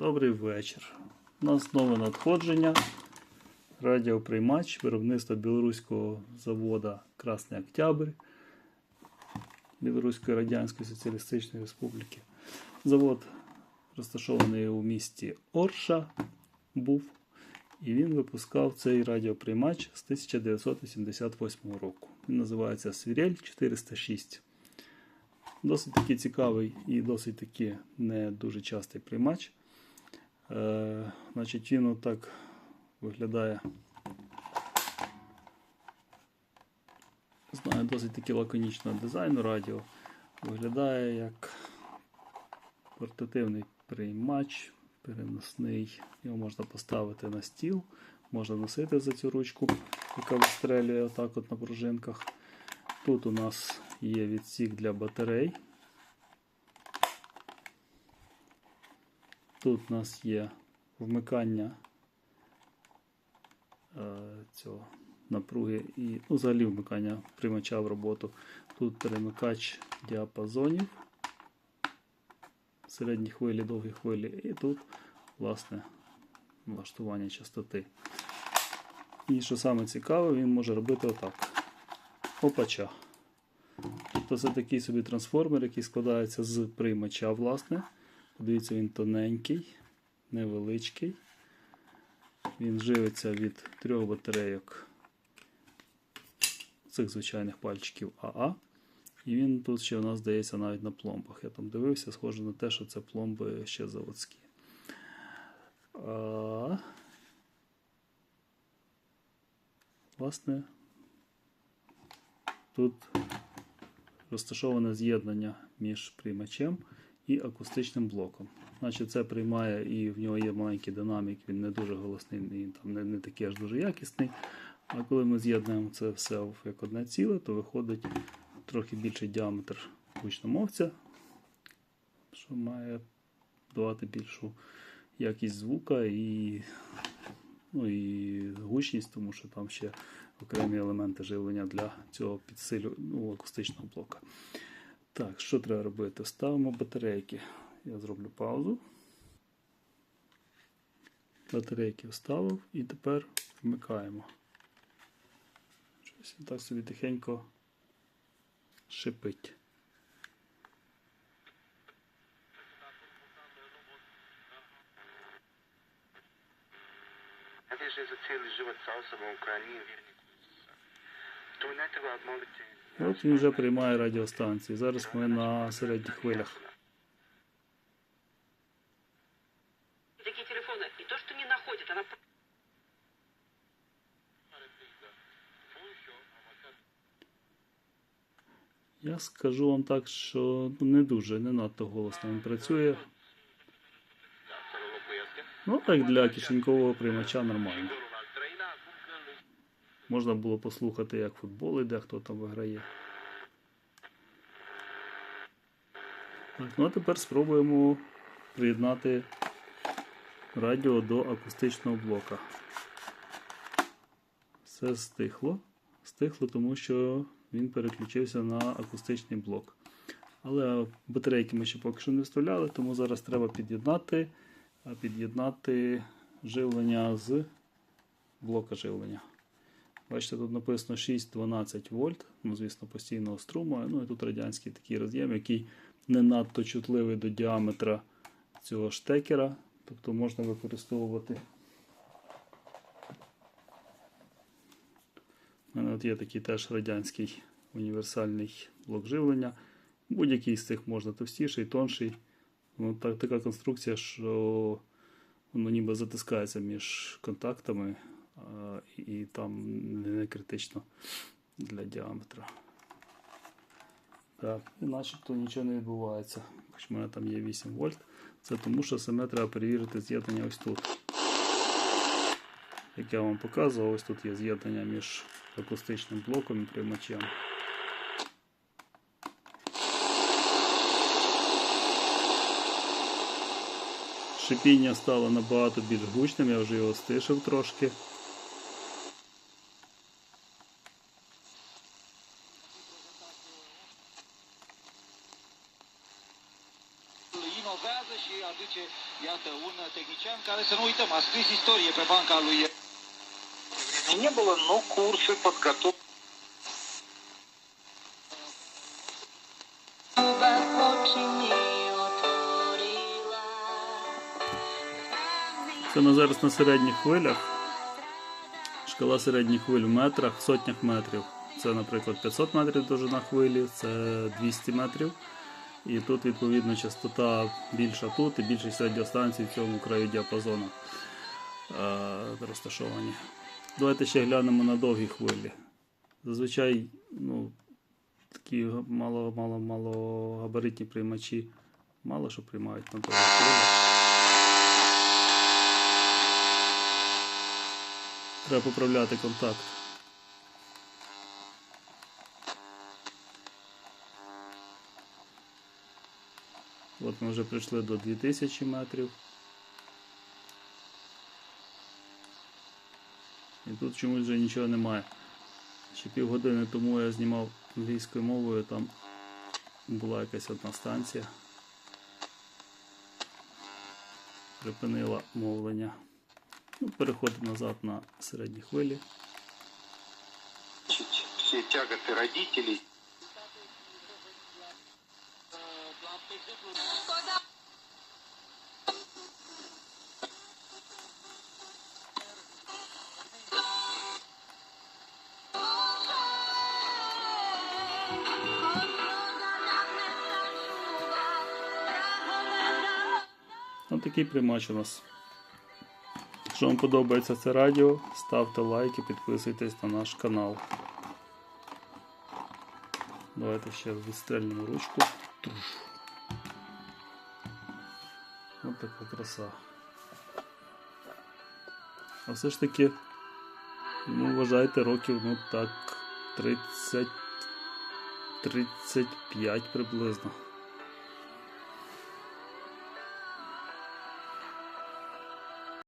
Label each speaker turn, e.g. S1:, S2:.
S1: Добрий вечір. У нас нове надходження. Радіоприймач виробництва білоруського заводу Красний Октябрь Білоруської Радянської Соціалістичної Республіки. Завод розташований у місті Орша був. І він випускав цей радіоприймач з 1988 року. Він називається Свірель 406. Досить таки цікавий і досить таки не дуже частий приймач. Е, значить, він отак виглядає. Знаю, досить таки лаконічного дизайну радіо. Виглядає як портативний приймач, переносний. Його можна поставити на стіл, можна носити за цю ручку, яка вистрелює отак от на пружинках. Тут у нас є відсік для батарей. Тут у нас є вмикання е, цього напруги і ну, взагалі вмикання приймача в роботу. Тут перемикач діапазонів, середні хвилі, довгі хвилі, і тут, власне, налаштування частоти. І що саме цікаве, він може робити отак. Опача. Тобто це такий собі трансформер, який складається з приймача, власне. Подивіться, він тоненький, невеличкий. Він живиться від трьох батарейок цих звичайних пальчиків АА. І він тут ще у нас здається навіть на пломбах. Я там дивився, схоже на те, що це пломби ще заводські. А... Власне, тут розташоване з'єднання між приймачем і акустичним блоком. Значить, це приймає і в нього є маленький динамік, він не дуже голосний, він там не, не такий аж дуже якісний. А коли ми з'єднуємо це все як одне ціле, то виходить трохи більший діаметр гучномовця, що має давати більшу якість звука і, ну, і гучність, тому що там ще окремі елементи живлення для цього підсилю ну, акустичного блока. Так, що треба робити? Ставимо батарейки. Я зроблю паузу. Батарейки вставив і тепер вмикаємо. Щось так собі тихенько шипить.
S2: А за цілий живот собою в Україні вірні. То не треба відмовити.
S1: От він вже приймає радіостанції. Зараз ми на середніх хвилях.
S3: то, не
S1: Я скажу вам так, що ну, не дуже, не надто голосно він працює. Ну так для кишенькового приймача нормально. Можна було послухати, як футбол іде, хто там виграє. Так, ну а тепер спробуємо приєднати радіо до акустичного блока. Все стихло. Стихло, тому що він переключився на акустичний блок. Але батарейки ми ще поки що не вставляли, тому зараз треба під'єднати, під'єднати живлення з блока живлення. Бачите, тут написано 6-12 вольт, ну, звісно, постійного струму. Ну і тут радянський такий роз'єм, який не надто чутливий до діаметра цього штекера. Тобто можна використовувати. У мене от є такий теж радянський універсальний блок живлення. Будь-який з цих можна товстіший, тонший. Ну, так, така конструкція, що воно ніби затискається між контактами і, там не критично для діаметра. Так, і начебто нічого не відбувається. Хоч в мене там є 8 вольт. Це тому, що саме треба перевірити з'єднання ось тут. Як я вам показував, ось тут є з'єднання між акустичним блоком і приймачем. Шипіння стало набагато більш гучним, я вже його стишив трошки.
S4: Tehnician care, să nu uităm, a scris istorie pe banca lui
S5: Не было, но курсы подготовки.
S1: Це ми зараз на середніх хвилях. Шкала середніх хвиль в метрах, сотнях метрів. Це, наприклад, 500 метрів довжина хвилі, це 200 метрів. І тут, відповідно, частота більша тут і більшість радіостанцій в цьому краю діапазону е, розташовані. Давайте ще глянемо на довгі хвилі. Зазвичай ну, такі мало, мало, мало габаритні приймачі мало що приймають на довгі хвилі. Треба поправляти контакт. От ми вже прийшли до 2000 метрів. І тут чомусь вже нічого немає. Ще півгодини тому я знімав англійською мовою, там була якась одна станція. Припинила мовлення. Ну, переходимо назад на середні хвилі.
S5: Значит, Все тяготы
S1: Ось такий приймач у нас. Якщо вам подобається це радіо, ставте лайки, підписуйтесь на наш канал. Давайте ще відстрельнемо ручку. Така краса. А все ж таки, ну, вважайте, років, ну так, 30, 35 приблизно.